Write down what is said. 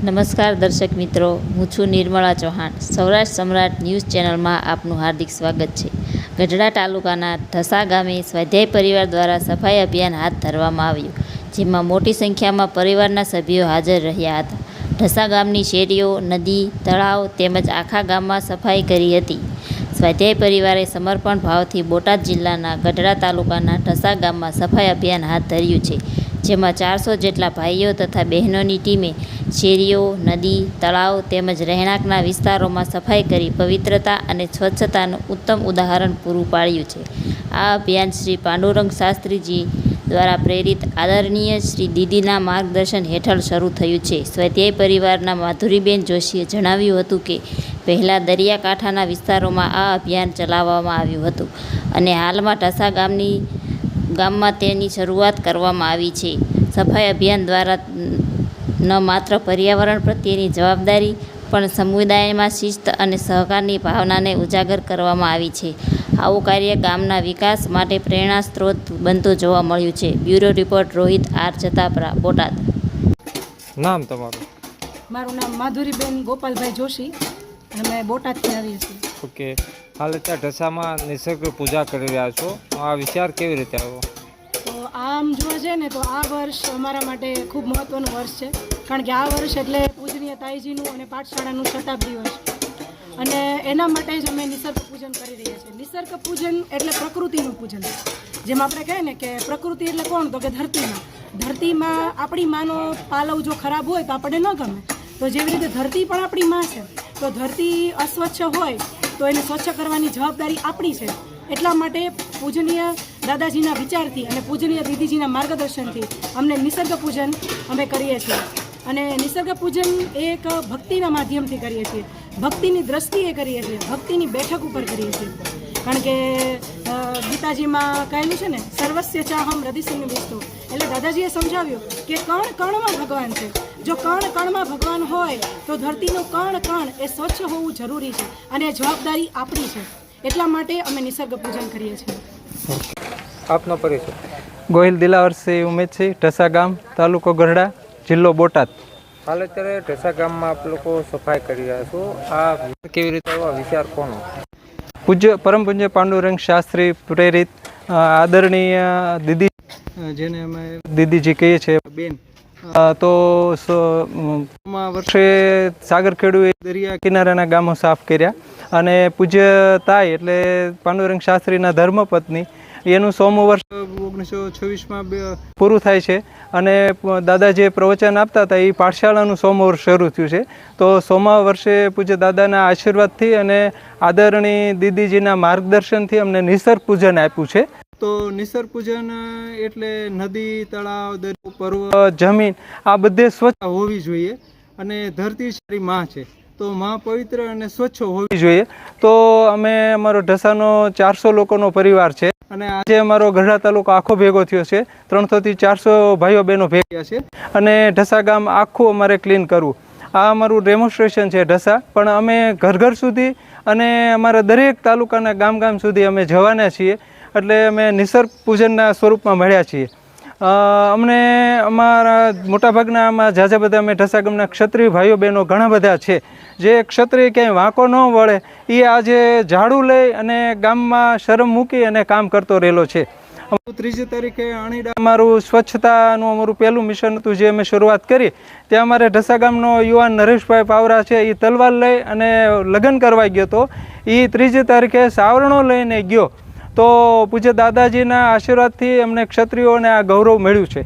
નમસ્કાર દર્શક મિત્રો, હું છું નિર્મળા ચૌહાણ. સૌરાષ્ટ્ર સમ્રાટ ન્યૂઝ ચેનલમાં આપનું હાર્દિક સ્વાગત છે. ગઢડા તાલુકાના ઢસા ગામે સ્વાધ્યાય પરિવાર દ્વારા સફાઈ અભિયાન હાથ ધરવામાં આવ્યું, જેમાં મોટી સંખ્યામાં પરિવારના સભ્યો હાજર રહ્યા હતા. ઢસા ગામની શેરીઓ, નદી, તળાવ તેમજ આખા ગામમાં સફાઈ કરી હતી. સ્વાધ્યાય પરિવારે સમર્પણ ભાવથી બોટાદ જિલ્લાના ગઢડા તાલુકાના ઢસા ગામમાં સફાઈ અભિયાન હાથ ધર્યું છે. જેમાં ચારસો જેટલા ભાઈઓ તથા બહેનોની ટીમે શેરીઓ, નદી, તળાવ તેમજ રહેણાંકના વિસ્તારોમાં સફાઈ કરી પવિત્રતા અને સ્વચ્છતાનું ઉત્તમ ઉદાહરણ પૂરું પાડ્યું છે. આ અભિયાન શ્રી પાંડુરંગ શાસ્ત્રીજી દ્વારા પ્રેરિત આદરણીય શ્રી દીદીના માર્ગદર્શન હેઠળ શરૂ થયું છે. સ્વાધ્યાય પરિવારના માધુરીબેન જોશીએ જણાવ્યું હતું કે, પહેલાં દરિયાકાંઠાના વિસ્તારોમાં આ અભિયાન ચલાવવામાં આવ્યું હતું અને હાલમાં ઢસા ગામની ગામમાં તેની શરૂઆત કરવામાં આવી છે. સફાઈ અભિયાન દ્વારા ન માત્ર પર્યાવરણ પ્રત્યેની જવાબદારી પણ સમુદાયમાં શિસ્ત અને સહકારની ભાવનાને ઉજાગર કરવામાં આવી છે. આવું કાર્ય ગામના વિકાસ માટે પ્રેરણા સ્ત્રોત બનતું જોવા મળ્યું છે. Bureau report Rohit R Jatapara Botad. નામ તમારું? મારું નામ માધુરીબેન ગોપાલભાઈ જોશી અને અમે બોટાદથી આવીએ છીએ. ઓકે. હાલ અત્યારે ઢસામાં નિસર્ગ પૂજા કરી રહ્યા છો. આ વિચાર કેવી રીતે આવ્યો? તો આમ જોવા જઈએ ને, તો આ વર્ષ અમારા માટે ખૂબ મહત્ત્વનું વર્ષ છે. કારણ કે આ વર્ષ એટલે પૂજનીય તાઈજીનું અને પાઠશાળાનું શતાબ્દી વર્ષ. અને એના માટે જ અમે નિસર્ગ પૂજન કરી રહ્યા છીએ. નિસર્ગ પૂજન એટલે પ્રકૃતિનું પૂજન. જેમ આપણે કહીએ ને કે પ્રકૃતિ એટલે કોણ? તો કે ધરતીમાં. ધરતીમાં આપણી માનો પાલવ જો ખરાબ હોય તો આપણને ન ગમે. તો જેવી રીતે ધરતી પણ આપણી માં છે, તો ધરતી અસ્વચ્છ હોય તો એને સ્વચ્છ કરવાની જવાબદારી આપણી છે. એટલા માટે પૂજનીય દાદાજીના વિચારથી અને પૂજનીય દીદીજીના માર્ગદર્શનથી અમને નિસર્ગ પૂજન અમે કરીએ છીએ. અને નિસર્ગ પૂજન એક ભક્તિના માધ્યમથી કરીએ છીએ. ભક્તિની દ્રષ્ટિએ કરીએ છીએ. ભક્તિની બેઠક ઉપર કરીએ છીએ. કારણ કે ગીતાજીમાં કહેલું છે ને, સર્વસ્ય ચાહમ હૃદયસિંહ વિસ્તુ એટલે દાદાજીએ સમજાવ્યું કે કણ કણમાં ભગવાન છે. જો કણ કણમાં ભગવાન હોય તો ધરતીનું કણ કણ એ સ્વચ્છ હોવું જરૂરી છે અને જવાબદારી આપણી છે. એટલા માટે અમે નિસર્ગ પૂજન કરીએ છીએ. આપનો પરિચય. ગોહિલ દિલાવરસિંહ છે ઢસા ગામ તાલુકો ગઢડા જિલ્લો બોટાદ. હાલ અત્યારે ઢસા ગામમાં આપ લોકો સફાઈ કરી રહ્યા છો. આ કેવી રીતે વિચાર કોનો? પૂજ્ય પરમ પૂજ્ય પાંડુરંગ શાસ્ત્રી પ્રેરિત આદરણીય દીદી જેને અમે દીદીજી કહીએ છીએ. બેન તો વર્ષે સાગર ખેડૂએ દરિયા કિનારાના ગામો સાફ કર્યા અને પૂજ્ય તાઈ એટલે પાંડુરંગ શાસ્ત્રીના ધર્મપત્ની એનું સોમું વર્ષ ઓગણીસો છવ્વીસમાં પૂરું થાય છે. અને દાદા જે પ્રવચન આપતા હતા એ પાઠશાળાનું સોમું વર્ષ શરૂ થયું છે. તો સોમા વર્ષે પૂજ્ય દાદાના આશીર્વાદથી અને આદરણીય દીદીજીના માર્ગદર્શનથી અમને નિસર્ગ પૂજન આપ્યું છે. તો નિસર્ગ પૂજન એટલે નદી તળાવ દરિયો પર્વત. જમીન આ બધે સ્વચ્છ હોવી જોઈએ. અને ધરતી સારી માં છે. તો માં પવિત્ર અને સ્વચ્છ હોવી જોઈએ. તો અમે અમારો ઢસાનો ચારસો લોકોનો પરિવાર છે. અને આજે અમારો ગઢડા તાલુકો આખો ભેગો થયો છે. ત્રણસોથી ચારસો ભાઈઓ બહેનો ભેગ્યા છે. અને ઢસા ગામ આખું અમારે ક્લીન કરવું. આ અમારું ડેમોન્સ્ટ્રેશન છે ઢસા. પણ અમે ઘર ઘર સુધી અને અમારા દરેક તાલુકાના ગામ ગામ સુધી અમે જવાના છીએ. એટલે અમે નિસર્ગ પૂજનના સ્વરૂપમાં મળ્યા છીએ. અમને અમારા મોટાભાગના આમાં ઝાઝા બધા અમે ઢસા ગામના ક્ષત્રિય ભાઈઓ બહેનો ઘણા બધા છે. જે ક્ષત્રિય ક્યાંય વાંકો ન વળે, એ આજે ઝાડુ લઈ અને ગામમાં શરમ મૂકી અને કામ કરતો રહેલો છે. ત્રીજી તારીખે અણીડા અમારું સ્વચ્છતાનું અમારું પહેલું મિશન હતું જે અમે શરૂઆત કરી. ત્યાં અમારે ઢસા ગામનો યુવાન નરેશભાઈ પાવરા છે, એ તલવાર લઈ અને લગ્ન કરવા ગયો હતો. એ ત્રીજી તારીખે સાવરણો લઈને ગયો. તો પૂજ્ય દાદાજીના આશીર્વાદથી અમને ક્ષત્રિયોને આ ગૌરવ મળ્યું છે.